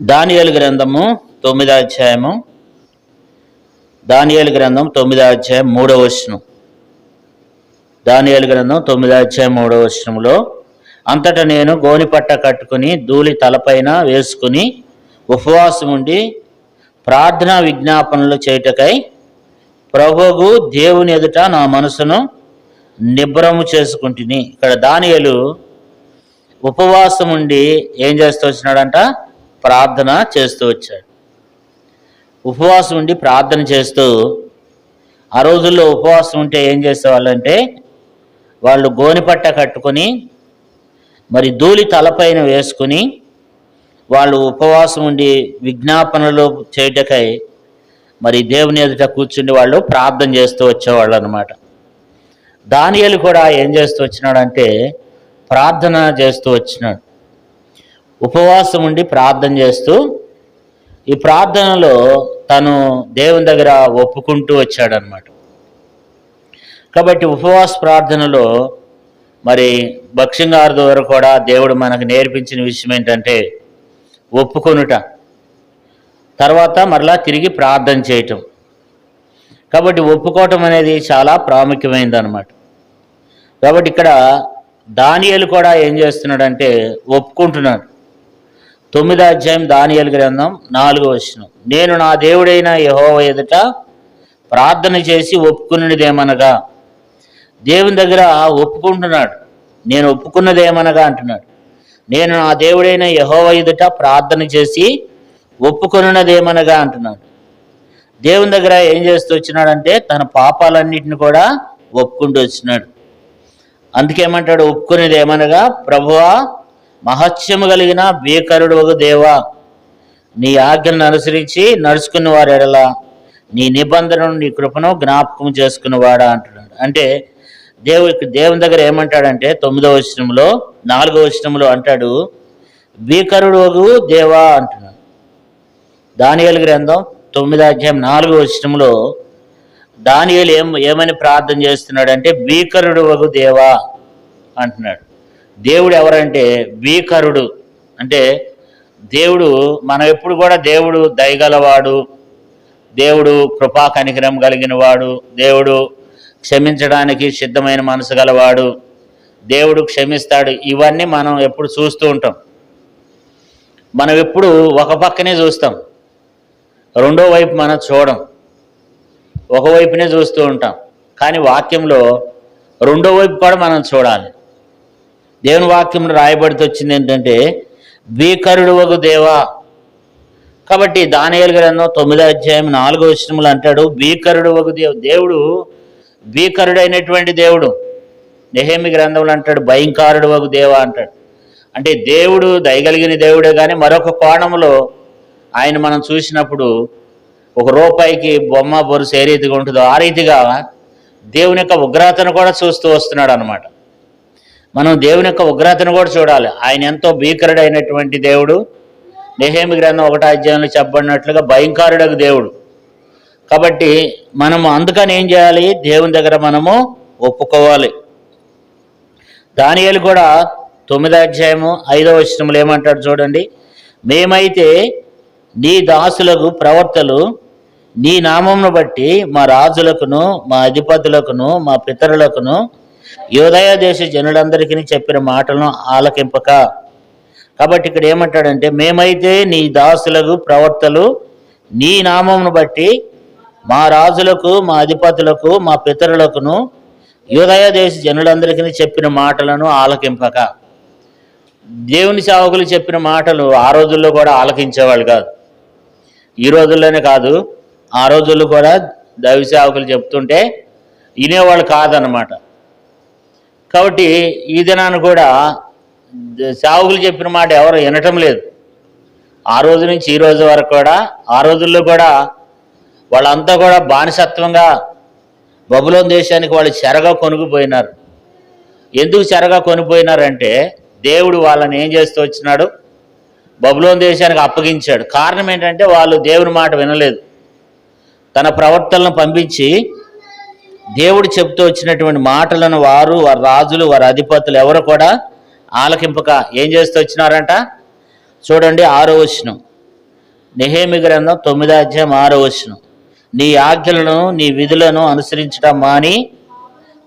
దానియలు గ్రంథము తొమ్మిదో అధ్యాయము. దానియలు గ్రంథం తొమ్మిదో అధ్యాయం మూడవ వచనం. దానియలు గ్రంథం తొమ్మిదో అధ్యాయం మూడవ వచనంలో అంతటా నేను గోనిపట్ట కట్టుకుని ధూళి తలపైన వేసుకుని ఉపవాసం ఉండి ప్రార్థనా విజ్ఞాపనలు చేయుటకై ప్రభువు దేవుని ఎదుట నా మనసును నిబ్రము చేసుకుంటుని. ఇక్కడ దానియలు ఉపవాసం ఉండి ఏం చేస్తూ వచ్చినాడంట? ప్రార్థన చేస్తూ వచ్చాడు. ఉపవాసం ఉండి ప్రార్థన చేస్తూ ఆ రోజుల్లో ఉపవాసం ఉంటే ఏం చేసేవాళ్ళంటే వాళ్ళు గోనిపట్ట కట్టుకొని మరి ధూళి తలపైన వేసుకుని వాళ్ళు ఉపవాసం ఉండి విజ్ఞాపనలు చేయటకై మరి దేవుని ఎదుట కూర్చుండి వాళ్ళు ప్రార్థన చేస్తూ వచ్చేవాళ్ళు అనమాట దానియలు కూడా ఏం చేస్తూ వచ్చినాడంటే ప్రార్థన చేస్తూ వచ్చినాడు. ఉపవాసం ఉండి ప్రార్థన చేస్తూ ఈ ప్రార్థనలో తను దేవుని దగ్గర ఒప్పుకుంటూ వచ్చాడనమాట కాబట్టి ఉపవాస ప్రార్థనలో మరి భక్ష్యంగారు ద్వారా కూడా దేవుడు మనకు నేర్పించిన విషయం ఏంటంటే ఒప్పుకొనుట. తర్వాత మరలా తిరిగి ప్రార్థన చేయటం. కాబట్టి ఒప్పుకోవటం అనేది చాలా ప్రాముఖ్యమైనది అనమాట కాబట్టి ఇక్కడ దానియలు కూడా ఏం చేస్తున్నాడంటే ఒప్పుకుంటున్నాడు. తొమ్మిదో అధ్యాయం దానియలు గ్రంథం నాలుగో వచ్చిన నేను నా దేవుడైన యహోవ ఎదుట ప్రార్థన చేసి ఒప్పుకున్నదేమనగా? దేవుని దగ్గర ఒప్పుకుంటున్నాడు. నేను ఒప్పుకున్నదేమనగా అంటున్నాడు. నేను నా దేవుడైన యహోవ ఎదుట ప్రార్థన చేసి ఒప్పుకొనున్నదేమనగా అంటున్నాడు. దేవుని దగ్గర ఏం చేస్తూ వచ్చినాడంటే తన పాపాలన్నిటిని కూడా ఒప్పుకుంటూ వచ్చినాడు. అందుకేమంటాడు? ఒప్పుకునేది ఏమనగా ప్రభువా మహత్యము కలిగిన భీకరుడు ఒక దేవా నీ ఆజ్ఞను అనుసరించి నడుచుకున్న వారు ఎడలా నీ నిబంధనను నీ కృపను జ్ఞాపకం చేసుకున్నవాడా అంటున్నాడు. అంటే దేవుడికి దేవుని దగ్గర ఏమంటాడంటే తొమ్మిదో వచనంలో నాలుగో వచనంలో అంటాడు భీకరుడు దేవా అంటున్నాడు. దానియలు గ్రంథం తొమ్మిదో అధ్యాయం నాలుగో వచనంలో దానియలు ఏం ఏమని ప్రార్థన చేస్తున్నాడంటే భీకరుడు ఒక దేవా అంటున్నాడు. దేవుడు ఎవరంటే భీకరుడు అంటే దేవుడు మనం ఎప్పుడు కూడా దేవుడు దయగలవాడు దేవుడు కృపా కనికరం కలిగిన వాడు దేవుడు క్షమించడానికి సిద్ధమైన మనసు గలవాడు దేవుడు క్షమిస్తాడు. ఇవన్నీ మనం ఎప్పుడు చూస్తూ ఉంటాం. మనం ఎప్పుడు ఒక పక్కనే చూస్తాం. రెండో వైపు మనం చూడం. ఒకవైపునే చూస్తూ ఉంటాం. కానీ వాక్యంలో రెండో వైపు కూడా మనం చూడాలి. దేవుని వాక్యంలో రాయబడితే వచ్చింది ఏంటంటే భీకరుడు ఒక దేవా. కాబట్టి దానియాల గ్రంథం తొమ్మిదో అధ్యాయం నాలుగో విషయంలో అంటాడు భీకరుడు ఒక దేవు దేవుడు భీకరుడైనటువంటి దేవుడు నెహేమి గ్రంథంలో అంటాడు భయంకరుడు ఒక దేవ అంటాడు. అంటే దేవుడు దయగలిగిన దేవుడే కానీ మరొక కోణంలో ఆయన మనం చూసినప్పుడు ఒక రూపాయికి బొమ్మ బొరుసు ఏ రీతిగా ఉంటుందో ఆ రీతిగా దేవుని యొక్క ఉగ్రతను కూడా చూస్తూ వస్తున్నాడు అనమాట మనం దేవుని యొక్క ఉగ్రతను కూడా చూడాలి. ఆయన ఎంతో భీకరుడైనటువంటి దేవుడు. నెహేమి గ్రంథం ఒకటో అధ్యాయంలో చెప్పబడినట్లుగా భయంకరుడకు దేవుడు. కాబట్టి మనము అందుకని ఏం చేయాలి? దేవుని దగ్గర మనము ఒప్పుకోవాలి. దానియాలు కూడా తొమ్మిదో అధ్యాయము ఐదో వచనములు ఏమంటాడు చూడండి. మేమైతే నీ దాసులకు ప్రవర్తలు నీ నామమును బట్టి మా రాజులకును మా అధిపతులకును మా పితరులకును యోదయ దేశ జనులందరికీ చెప్పిన మాటలను ఆలకింపక. కాబట్టి ఇక్కడ ఏమంటాడంటే మేమైతే నీ దాసులకు ప్రవర్తలు నీ నామమును బట్టి మా రాజులకు మా అధిపతులకు మా పితరులకును యోదయ దేశ జనులందరికీ చెప్పిన మాటలను ఆలకింపక. దేవుని సేవకులు చెప్పిన మాటలు ఆ రోజుల్లో కూడా ఆలకించేవాళ్ళు కాదు. ఈ రోజుల్లోనే కాదు ఆ రోజుల్లో కూడా దైవ సేవకులు చెప్తుంటే వినేవాళ్ళు కాదనమాట కాబట్టి ఈ దినాన్ని కూడా సావుకులు చెప్పిన మాట ఎవరు వినటం లేదు. ఆ రోజు నుంచి ఈ రోజు వరకు కూడా ఆ రోజుల్లో కూడా వాళ్ళంతా కూడా బానిసత్వంగా బబులోన్ దేశానికి వాళ్ళు చెరగా కొనుక్కుపోయినారు. ఎందుకు చెరగా కొనిపోయినారంటే దేవుడు వాళ్ళని ఏం చేస్తూ వచ్చినాడు? బబులోన్ దేశానికి అప్పగించాడు. కారణం ఏంటంటే వాళ్ళు దేవుని మాట వినలేదు. తన ప్రవర్తనను పంపించి దేవుడు చెప్తూ వచ్చినటువంటి మాటలను వారు వారి రాజులు వారి అధిపతులు ఎవరు కూడా ఆలకింపక ఏం చేస్తూ వచ్చినారంట? చూడండి ఆరో వచనం. నెహేమి గ్రంథం తొమ్మిదో అధ్యాయం ఆరో వచనం. నీ ఆజ్ఞలను నీ విధులను అనుసరించడం మాని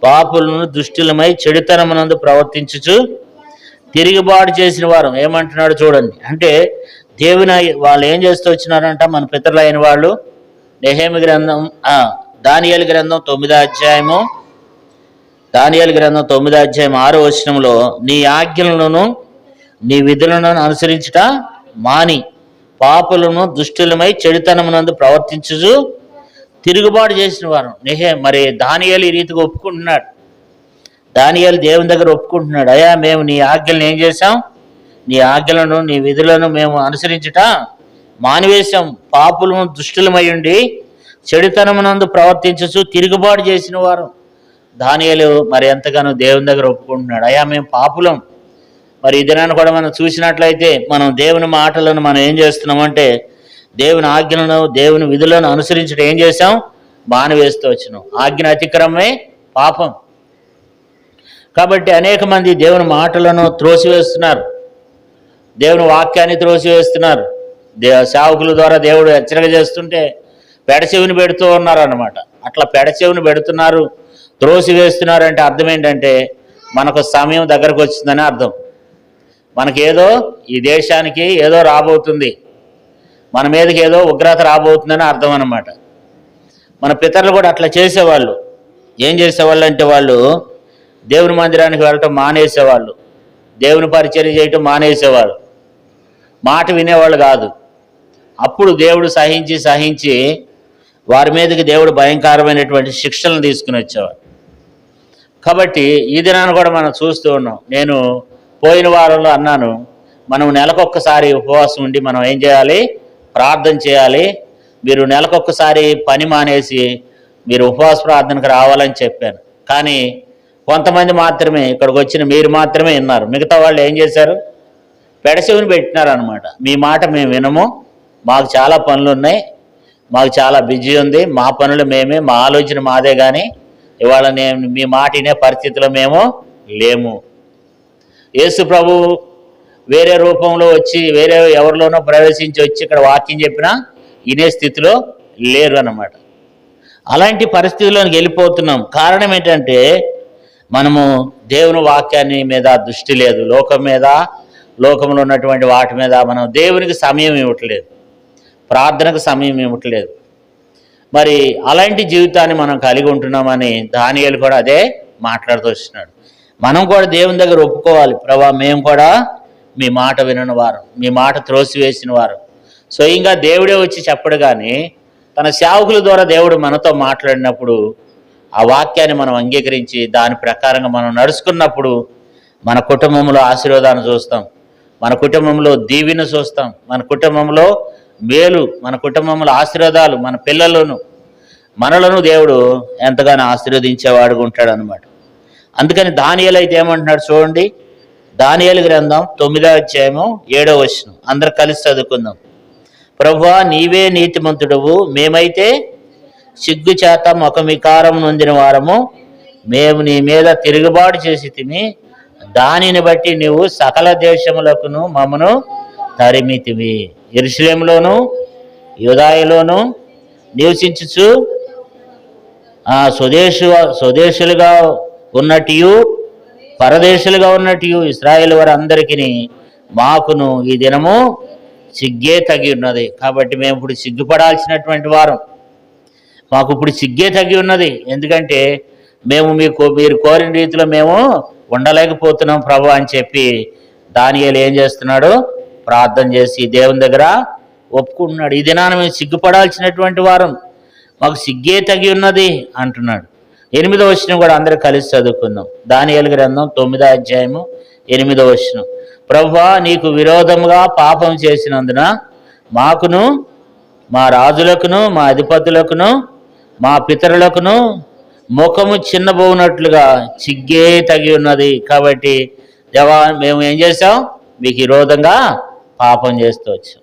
పాపులను దుష్టులమై చెడుతనమునందు ప్రవర్తించుచు తిరిగిబాటు చేసిన వారు. ఏమంటున్నాడు చూడండి. అంటే దేవుని వాళ్ళు ఏం చేస్తూ వచ్చినారంట? మన పితరులైన వాళ్ళు. నెహేమి గ్రంథం దానియేలు గ్రంథం తొమ్మిదో అధ్యాయము దానియేలు గ్రంథం తొమ్మిదో అధ్యాయం ఆరో వచనంలో నీ ఆజ్ఞలను నీ విధులను అనుసరించుట మాని పాపులను దుష్టులమై చెడుతనమునందు ప్రవర్తించుచు తిరుగుబాటు చేసిన వారు నిహే మరి దానియాలు ఈ రీతిగా ఒప్పుకుంటున్నాడు. దానియాలు దేవుని దగ్గర ఒప్పుకుంటున్నాడు. అయ్యా మేము నీ ఆజ్ఞలను ఏం చేశాం? నీ ఆజ్ఞలను నీ విధులను మేము అనుసరించుట మానివేశాం. పాపులను దుష్టులమై ఉండి చెడుతనమునందు ప్రవర్తించచ్చు తిరుగుబాటు చేసిన వారు. దానియాలు మరి ఎంతగానో దేవుని దగ్గర ఒప్పుకుంటున్నాడు. అయ్యా మేము పాపులం. మరి ఈ దినాన్ని కూడా మనం చూసినట్లయితే మనం దేవుని మాటలను మనం ఏం చేస్తున్నామంటే దేవుని ఆజ్ఞలను దేవుని విధులను అనుసరించడం ఏం చేసాం మానవేస్తూ వచ్చినాం. ఆజ్ఞ అతిక్రమమే పాపం. కాబట్టి అనేక మంది దేవుని మాటలను త్రోసివేస్తున్నారు. దేవుని వాక్యాన్ని త్రోసివేస్తున్నారు. దే సేవకుల ద్వారా దేవుడు హెచ్చరిక చేస్తుంటే పెడచెవిని పెడుతూ ఉన్నారు అనమాట అట్లా పెడచెవిని పెడుతున్నారు త్రోసివేస్తున్నారు అంటే అర్థం ఏంటంటే మనకు సమయం దగ్గరకు వచ్చిందని అర్థం. మనకేదో ఈ దేశానికి ఏదో రాబోతుంది మన మీదకి ఏదో ఉగ్రత రాబోతుందని అర్థం అనమాట మన పితరులు కూడా అట్లా చేసేవాళ్ళు. ఏం చేసేవాళ్ళు అంటే వాళ్ళు దేవుని మందిరానికి వెళ్ళటం మానేసేవాళ్ళు దేవుని పరిచయం చేయటం మానేసేవాళ్ళు. మాట వినేవాళ్ళు కాదు. అప్పుడు దేవుడు సహించి సహించి వారి మీదకి దేవుడు భయంకరమైనటువంటి శిక్షలను తీసుకుని వచ్చేవాడు. కాబట్టి ఈ దినాన్ని కూడా మనం చూస్తూ ఉన్నాం. నేను పోయిన వారంలో అన్నాను మనం నెలకొక్కసారి ఉపవాసం ఉండి మనం ఏం చేయాలి? ప్రార్థన చేయాలి. మీరు నెలకొక్కసారి పని మానేసి మీరు ఉపవాస ప్రార్థనకు రావాలని చెప్పాను. కానీ కొంతమంది మాత్రమే ఇక్కడికి వచ్చిన మీరు మాత్రమే విన్నారు మిగతా వాళ్ళు ఏం చేశారు? పెడచెవిని పెట్టినారనమాట మీ మాట మేము వినము. మాకు చాలా పనులు ఉన్నాయి. మాకు చాలా బిజీ ఉంది. మా పనులు మేమే మా ఆలోచన మాదే కానీ ఇవాళ నేను మీ మాట వినే పరిస్థితిలో మేము లేము. యేసు ప్రభు వేరే రూపంలో వచ్చి వేరే ఎవరిలోనో ప్రవేశించి వచ్చి ఇక్కడ వాక్యం చెప్పినా వినే స్థితిలో లేరు అన్నమాట. అలాంటి పరిస్థితుల్లోకి వెళ్ళిపోతున్నాం. కారణం ఏంటంటే మనము దేవుని వాక్యాన్ని మీద దృష్టి లేదు. లోకం మీద లోకంలో ఉన్నటువంటి వాటి మీద మనం దేవునికి సమయం ఇవ్వట్లేదు. ప్రార్థనకు సమయం ఇవ్వట్లేదు మరి అలాంటి జీవితాన్ని మనం కలిగి ఉంటున్నామని దానియాలు కూడా అదే మాట్లాడుతూ వస్తున్నాడు మనం కూడా దేవుని దగ్గర ఒప్పుకోవాలి. ప్రభా మేము కూడా మీ మాట వినని వారు మీ మాట త్రోసివేసిన వారు. స్వయంగా దేవుడే వచ్చి చెప్పడు కానీ తన సేవకుల ద్వారా దేవుడు మనతో మాట్లాడినప్పుడు ఆ వాక్యాన్ని మనం అంగీకరించి దాని ప్రకారంగా మనం నడుచుకున్నప్పుడు మన కుటుంబంలో ఆశీర్వాదాన్ని చూస్తాం. మన కుటుంబంలో దీవిని చూస్తాం. మన కుటుంబంలో మేలు మన కుటుంబంలో ఆశీర్వాదాలు మన పిల్లలను మనలను దేవుడు ఎంతగానో ఆశీర్వదించేవాడుగా ఉంటాడు అనమాట అందుకని దానియాలు అయితే ఏమంటున్నాడు చూడండి దానియాలు గ్రంథం తొమ్మిదో అధ్యాయము ఏడో వచనం. అందరు కలిసి చదువుకుందాం. ప్రభువా నీవే నీతిమంతుడవు మేమైతే సిగ్గుచేత ఒక వికారం నొందిన వారము. మేము నీ మీద తిరుగుబాటు చేసి తిని దానిని బట్టి నీవు సకల దేశములకును మమ్మను తరిమితివి. ఎరుసలేంలోను యుదాయలోను నివసించుచు ఆ స్వదేశు స్వదేశులుగా ఉన్నట్టు పరదేశులుగా ఉన్నట్టు ఇస్రాయేల్ వారందరికీ మాకును ఈ దినము సిగ్గే తగి ఉన్నది. కాబట్టి మేము ఇప్పుడు సిగ్గుపడాల్సినటువంటి వారం. మాకు ఇప్పుడు సిగ్గే తగ్గి ఉన్నది. ఎందుకంటే మేము మీకు మీరు కోరిన రీతిలో మేము ఉండలేకపోతున్నాం ప్రభు అని చెప్పి దానియేలు ఏం చేస్తున్నాడు? ప్రార్థన చేసి దేవుని దగ్గర ఒప్పుకుంటున్నాడు. ఈ దినాన మేము సిగ్గుపడాల్సినటువంటి వారం. మాకు సిగ్గే తగి ఉన్నది అంటున్నాడు. ఎనిమిదో వచనం కూడా అందరూ కలిసి చదువుకుందాం. దానియేలు గ్రంథం తొమ్మిదో అధ్యాయము ఎనిమిదో వచనం. ప్రభువా నీకు విరోధముగా పాపం చేసినందున మాకును మా రాజులకును మా అధిపతులకును మా పితరులకును ముఖము చిన్నబోనట్లుగా చిగ్గే తగి ఉన్నది. కాబట్టి దేవా మేము ఏం చేసాం మీకు విరోధంగా పాపం చేస్తూ వచ్చాం.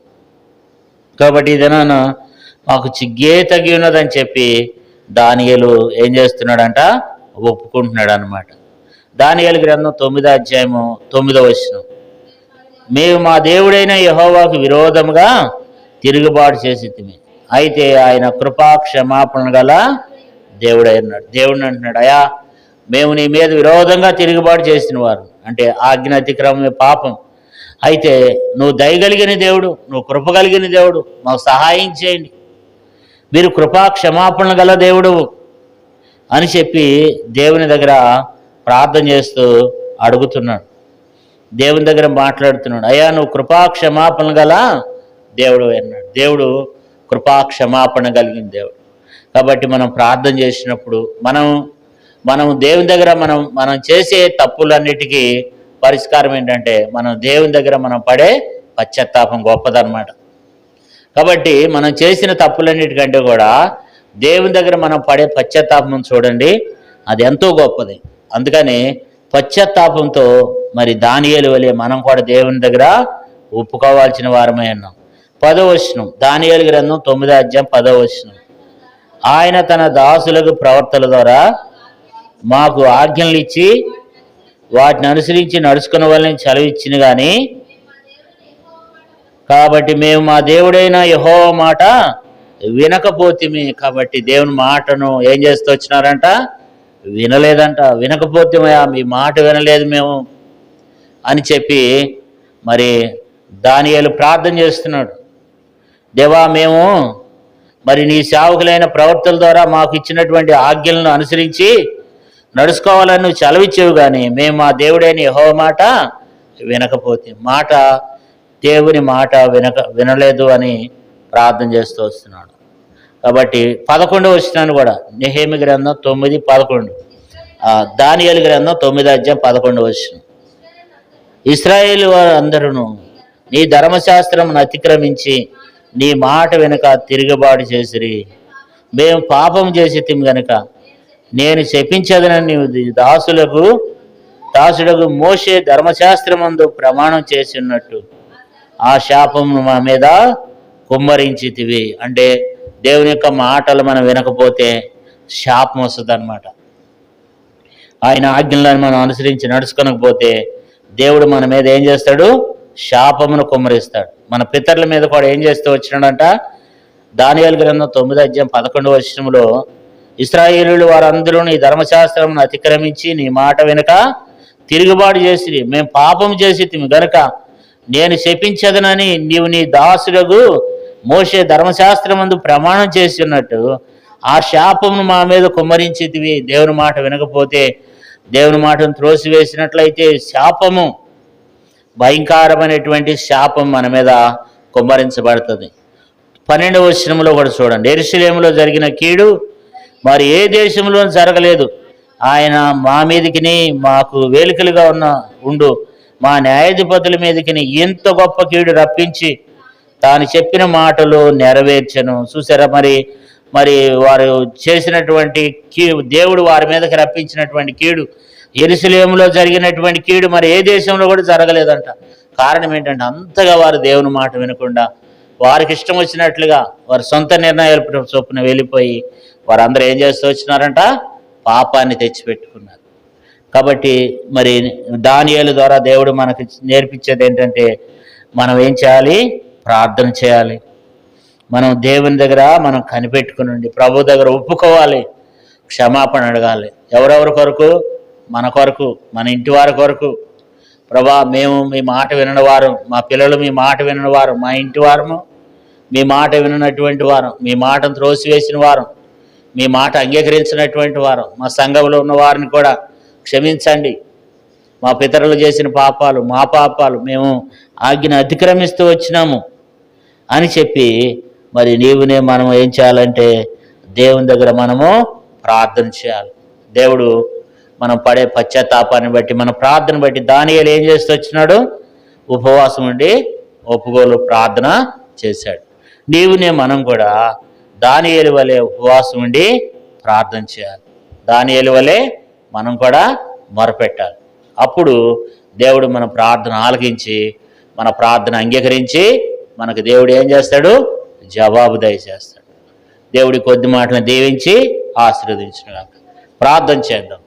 కాబట్టి ఇదనాన మాకు చిగ్గే తగి ఉన్నదని చెప్పి దానియలు ఏం చేస్తున్నాడంట? ఒప్పుకుంటున్నాడు అనమాట దానియలు గ్రంథం తొమ్మిదో అధ్యాయము తొమ్మిదో వచ్చిన మేము మా దేవుడైన యహోవాకు విరోధముగా తిరుగుబాటు చేసి అయితే ఆయన కృపా క్షమాపణ గల దేవుడు అన్నాడు దేవుడిని అంటున్నాడు అయా మేము నీ మీద విరోధంగా తిరుగుబాటు చేసిన వారు. అంటే ఆజ్ఞాతిక్రమమే పాపం. అయితే నువ్వు దయగలిగిన దేవుడు నువ్వు కృప కలిగిన దేవుడు మాకు సహాయం చేయండి. మీరు కృపా క్షమాపణ గల దేవుడు అని చెప్పి దేవుని దగ్గర ప్రార్థన చేస్తూ అడుగుతున్నాడు. దేవుని దగ్గర మాట్లాడుతున్నాడు. అయ్యా నువ్వు కృపా క్షమాపణ గల దేవుడు అన్నాడు. దేవుడు కృపా క్షమాపణ కలిగిన దేవుడు. కాబట్టి మనం ప్రార్థన చేసినప్పుడు మనం మనం దేవుని దగ్గర మనం మనం చేసే తప్పులన్నిటికీ పరిష్కారం ఏంటంటే మనం దేవుని దగ్గర మనం పడే పశ్చాత్తాపం గొప్పదనమాట కాబట్టి మనం చేసిన తప్పులన్నిటికంటే కూడా దేవుని దగ్గర మనం పడే పశ్చాత్తాపం చూడండి అది ఎంతో గొప్పది. అందుకని పశ్చాత్తాపంతో మరి దానియేలు వలె మనం కూడా దేవుని దగ్గర ఒప్పుకోవాల్సిన వారమై ఉన్నాం. పదవశనం వచనం దానియేలు గ్రంథం తొమ్మిదో అధ్యాయం పదో ఆయన తన దాసులకు ప్రవర్తన ద్వారా మాకు ఆజ్ఞలు ఇచ్చి వాటిని అనుసరించి నడుచుకున్న వాళ్ళని చలవిచ్చిన కానీ కాబట్టి మేము మా దేవుడైన యహో మాట వినకపోతిమి. కాబట్టి దేవుని మాటను ఏం చేస్తూ వచ్చినారంట? వినలేదంట. వినకపోతేమయా మీ మాట వినలేదు మేము అని చెప్పి మరి దానియాలు ప్రార్థన చేస్తున్నాడు. దేవా మేము మరి నీ సేవకులైన ప్రవర్తన ద్వారా మాకు ఇచ్చినటువంటి ఆజ్ఞలను అనుసరించి నడుచుకోవాలని నువ్వు చలవిచ్చేవు కానీ మేము మా దేవుడైన యహో మాట వినకపోతే మాట దేవుని మాట వినక వినలేదు అని ప్రార్థన చేస్తూ వస్తున్నాడు. కాబట్టి పదకొండు వచ్చినాను కూడా నిహేమి గ్రంథం తొమ్మిది పదకొండు. దానియలు గ్రంథం తొమ్మిది అధ్యాయం పదకొండు వచ్చిన ఇస్రాయేల్ వారందరూ నీ ధర్మశాస్త్రమును అతిక్రమించి నీ మాట వెనుక తిరుగుబాటు చేసిరి. మేము పాపం చేసి తిమ్ గనుక నేను చెప్పించదనని దాసులకు దాసులకు మోసే ధర్మశాస్త్రమందు ప్రమాణం చేసి ఉన్నట్టు ఆ శాపమును మా మీద కుమ్మరించితివి. అంటే దేవుని యొక్క మాటలు మనం వినకపోతే శాపం వస్తుంది అనమాట ఆయన ఆజ్ఞలను మనం అనుసరించి నడుచుకోనకపోతే దేవుడు మన మీద ఏం చేస్తాడు? శాపమును కుమ్మరిస్తాడు. మన పితరుల మీద కూడా ఏం చేస్తూ వచ్చినాడంట? దానియాల గ్రంథం తొమ్మిది అధ్యాయం పదకొండు వర్షంలో ఇస్రాయేలు వారందరూ నీ ధర్మశాస్త్రమును అతిక్రమించి నీ మాట వెనుక తిరుగుబాటు చేసి మేము పాపం చేసి గనుక నేను శపించదనని నీవు నీ దాసులకు మోసే ధర్మశాస్త్రమందు ప్రమాణం చేసి ఉన్నట్టు ఆ శాపమును మా మీద కుమ్మరించితివి. దేవుని మాట వినకపోతే దేవుని మాటను త్రోసివేసినట్లయితే శాపము భయంకరమైనటువంటి శాపం మన మీద కుమ్మరించబడుతుంది. పన్నెండవ వచనంలో కూడా చూడండి. ఎరుసలేములో జరిగిన కీడు మరి ఏ దేశంలో జరగలేదు. ఆయన మా మీదకిని మాకు వేలికలుగా ఉన్న ఉండు. మా న్యాయాధిపతుల మీదకిని ఎంత గొప్ప కీడు రప్పించి తాను చెప్పిన మాటలు నెరవేర్చను. చూసారా మరి? మరి వారు చేసినటువంటి కీ దేవుడు వారి మీదకి రప్పించినటువంటి కీడు ఎరుసలేములో జరిగినటువంటి కీడు మరి ఏ దేశంలో కూడా జరగలేదంట. కారణం ఏంటంటే అంతగా వారు దేవుని మాట వినకుండా వారికి ఇష్టం వచ్చినట్లుగా వారి సొంత నిర్ణయాలు చొప్పున వెళ్ళిపోయి వారందరూ ఏం చేస్తూ వచ్చినారంట? పాపాన్ని తెచ్చిపెట్టుకున్నారు. కాబట్టి మరి దానియాల ద్వారా దేవుడు మనకు నేర్పించేది ఏంటంటే మనం ఏం చేయాలి? ప్రార్థన చేయాలి. మనం దేవుని దగ్గర మనం కనిపెట్టుకునండి ప్రభు దగ్గర ఒప్పుకోవాలి. క్షమాపణ అడగాలి. ఎవరెవరి కొరకు? మన కొరకు మన ఇంటి వారి కొరకు. ప్రభా మేము మీ మాట వినని వారు మా పిల్లలు మీ మాట వినని వారు మా ఇంటి వారము మీ మాట విననటువంటి వారు మీ మాటను త్రోసివేసిన వారు మీ మాట అంగీకరించినటువంటి వారు మా సంఘంలో ఉన్న వారిని కూడా క్షమించండి. మా పితరులు చేసిన పాపాలు మా పాపాలు మేము ఆజ్ఞను అతిక్రమిస్తూ వచ్చినాము అని చెప్పి మరి నీవునే మనం ఏం చేయాలంటే దేవుని దగ్గర మనము ప్రార్థన చేయాలి. దేవుడు మనం పడే పశ్చాత్తాపాన్ని బట్టి మన ప్రార్థన బట్టి దానియాలు ఏం చేస్తూ వచ్చినాడు? ఉపవాసం ఉండి ఒప్పుకోలు ప్రార్థన చేశాడు. నీవునే మనం కూడా దానియేలు వలె ఉపవాసం ఉండి ప్రార్థన చేయాలి. దానియేలు వలె మనం కూడా మొరపెట్టాలి. అప్పుడు దేవుడు మన ప్రార్థన ఆలకించి మన ప్రార్థన అంగీకరించి మనకు దేవుడు ఏం చేస్తాడు? జవాబు దయచేస్తాడు. దేవుడి కొద్ది మాటలను దీవించి ఆశీర్వదించిన ప్రార్థన చేద్దాం.